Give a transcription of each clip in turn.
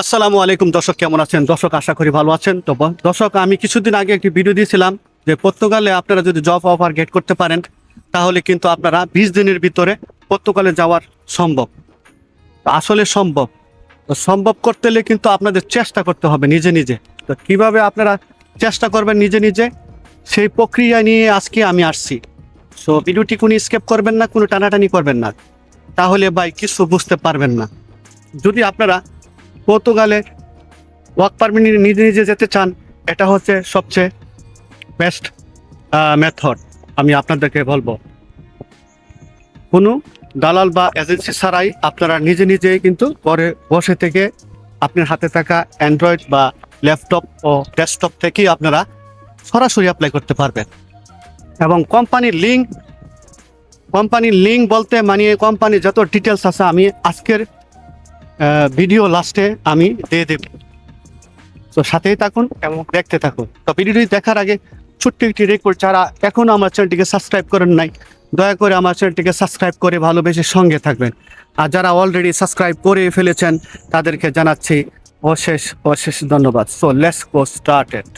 আসসালামু আলাইকুম। দর্শক, কেমন আছেন? দর্শক, আশা করি ভালো আছেন। তো দর্শক, আমি কিছুদিন আগে একটি ভিডিও দিয়েছিলাম যে পর্তুগালে আপনারা যদি জব অফার গেট করতে পারেন, তাহলে কিন্তু আপনারা বিশ দিনের ভিতরে পর্তুগালে যাওয়ার সম্ভব। আসলে সম্ভব। তো সম্ভব করতে হলে কিন্তু আপনাদের চেষ্টা করতে হবে নিজে নিজে। তো কীভাবে আপনারা চেষ্টা করবেন নিজে নিজে? সেই প্রক্রিয়া নিয়ে আজকে আমি আসছি। সো ভিডিওটি কোনো স্কেপ করবেন না, কোনো টানাটানি করবেন না। তাহলে ভাই কিছু বুঝতে পারবেন না। যদি আপনারা পর্তুগালে ওয়ার্ক পারমিট নিজে নিজে যেতে চান, এটা হচ্ছে সবচেয়ে বেস্ট মেথড আমি আপনাদেরকে বলব। কোনো দালাল বা এজেন্সি ছাড়াই আপনারা নিজে নিজেই কিন্তু ঘরে বসে থেকে আপনার হাতে থাকা অ্যান্ড্রয়েড বা ল্যাপটপ ও ডেস্কটপ থেকেই আপনারা সরাসরি অ্যাপ্লাই করতে পারবেন। এবং কোম্পানির লিঙ্ক কোম্পানির লিঙ্ক বলতে মানে কোম্পানির যত ডিটেলস আছে, আমি আজকের ভিডিও লাস্টে আমি দিয়ে দেব। তো সাথেই থাকুন এবং দেখতে থাকুন। তো ভিডিওটি দেখার আগে ছোট্ট একটি রেকর্ড যারা এখনও আমার চ্যানেলটিকে সাবস্ক্রাইব করেন নাই দয়া করে আমার চ্যানেলটিকে সাবস্ক্রাইব করে ভালোবেসে সঙ্গে থাকবেন। আর যারা অলরেডি সাবস্ক্রাইব করে ফেলেছেন তাদেরকে জানাচ্ছি অশেষ অশেষ ধন্যবাদ। So let's go started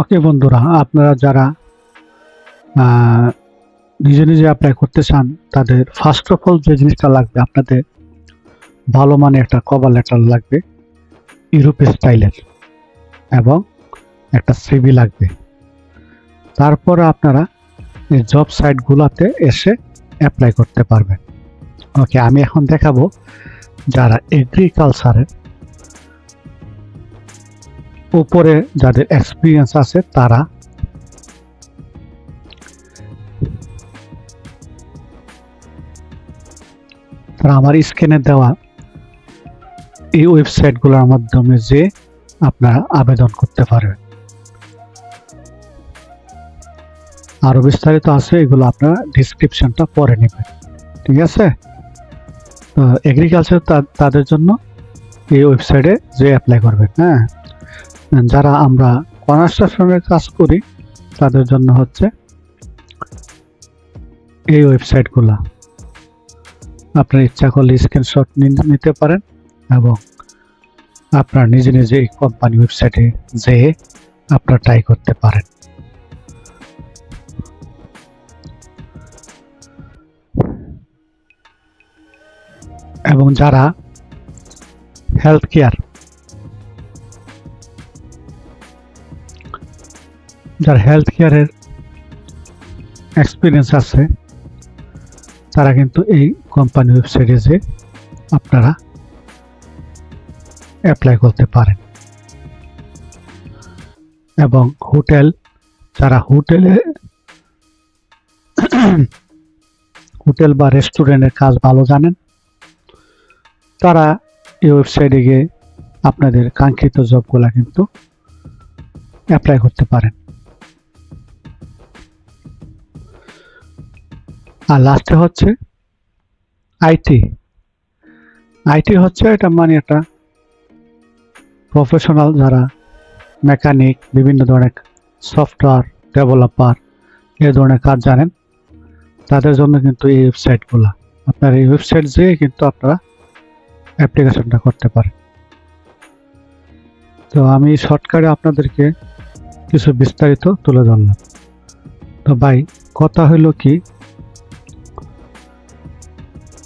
okay বন্ধুরা, আপনারা যারা নিজে নিজে অ্যাপ্লাই করতে চান, তাদের ফার্স্ট অফ অল যে জিনিসটা লাগবে, আপনাদের ভালো মানে একটা কভার লেটার লাগবে ইউরোপ স্টাইলের এবং একটা সিভি লাগবে। তারপরে আপনারা এই জব সাইটগুলোতে এসে অ্যাপ্লাই করতে পারবেন। ওকে, আমি এখন দেখাবো যারা এগ্রিকালচারের উপরে যাদের এক্সপিরিয়েন্স আছে, তারা আমার স্ক্রিনে দেওয়া এই ওয়েবসাইটগুলোর মাধ্যমে যে আপনারা আবেদন করতে পারবেন আরও বিস্তারিত আছে, এগুলো আপনারা ডিসক্রিপশনটা পরে নেবেন। ঠিক আছে? এগ্রিকালচার তাদের জন্য এই ওয়েবসাইটে যে অ্যাপ্লাই করবেন হ্যাঁ? যারা আমরা কনস্ট্রাকশনের কাজ করি, তাদের জন্য হচ্ছে এই ওয়েবসাইটগুলো। আপনার ইচ্ছা করলে স্ক্রিনশট নিতে পারেন এবং আপনার নিজে নিজে এই কোম্পানি ওয়েবসাইটে যেয়ে আপনার ট্রাই করতে পারেন। এবং যারা হেলথ কেয়ার যার হেলথ কেয়ারের এক্সপিরিয়েন্স আছে, তারা কিন্তু এই কোম্পানি ওয়েবসাইটে যে আপনারা অ্যাপ্লাই করতে পারেন। এবং হোটেল যারা হোটেলে হোটেল বা রেস্টুরেন্টের কাজ ভালো জানেন, তারা এই ওয়েবসাইটে গিয়ে আপনাদের কাঙ্ক্ষিত জবগুলা কিন্তু অ্যাপ্লাই করতে পারেন। আর লাস্টে হচ্ছে আইটি আইটি হচ্ছে এটা মানে একটা প্রফেশনাল যারা মেকানিক বিভিন্ন ধরনের সফটওয়্যার ডেভেলপার এই ধরনের কাজ জানেন, তাদের জন্য কিন্তু এই ওয়েবসাইটগুলো আপনার এই ওয়েবসাইট যেয়ে কিন্তু আপনারা অ্যাপ্লিকেশনটা করতে পারেন। তো আমি শর্টকাটে আপনাদেরকে কিছু বিস্তারিত তুলে ধরলাম। তো ভাই, কথা হলো কি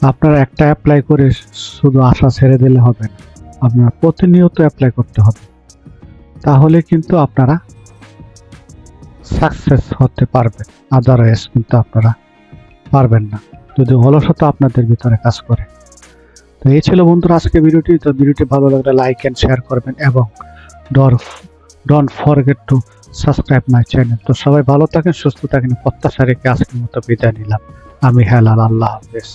আপনারা একটা অ্যাপ্লাই করে শুধু আশা ছেড়ে দিলে হবে না। আপনারা প্রতিনিয়ত অ্যাপ্লাই করতে হবে। তাহলে কিন্তু আপনারা সাকসেস হতে পারবেন। আদারওয়াইজ কিন্তু আপনারা পারবেন না। যদি অলসতা আপনাদের ভিতরে কাজ করে। তো এই ছিল বন্ধুরা আজকে ভিডিওটি। তো ভিডিওটি ভালো লাগলে লাইক অ্যান্ড শেয়ার করবেন এবং ডর don't forget to subscribe my channel তো সবাই ভালো থাকেন, সুস্থ থাকেন। প্রত্যাশা রেখে আজকের মতো বিদায় নিলাম। আমি হেলাল, আল্লাহ হাফেজ।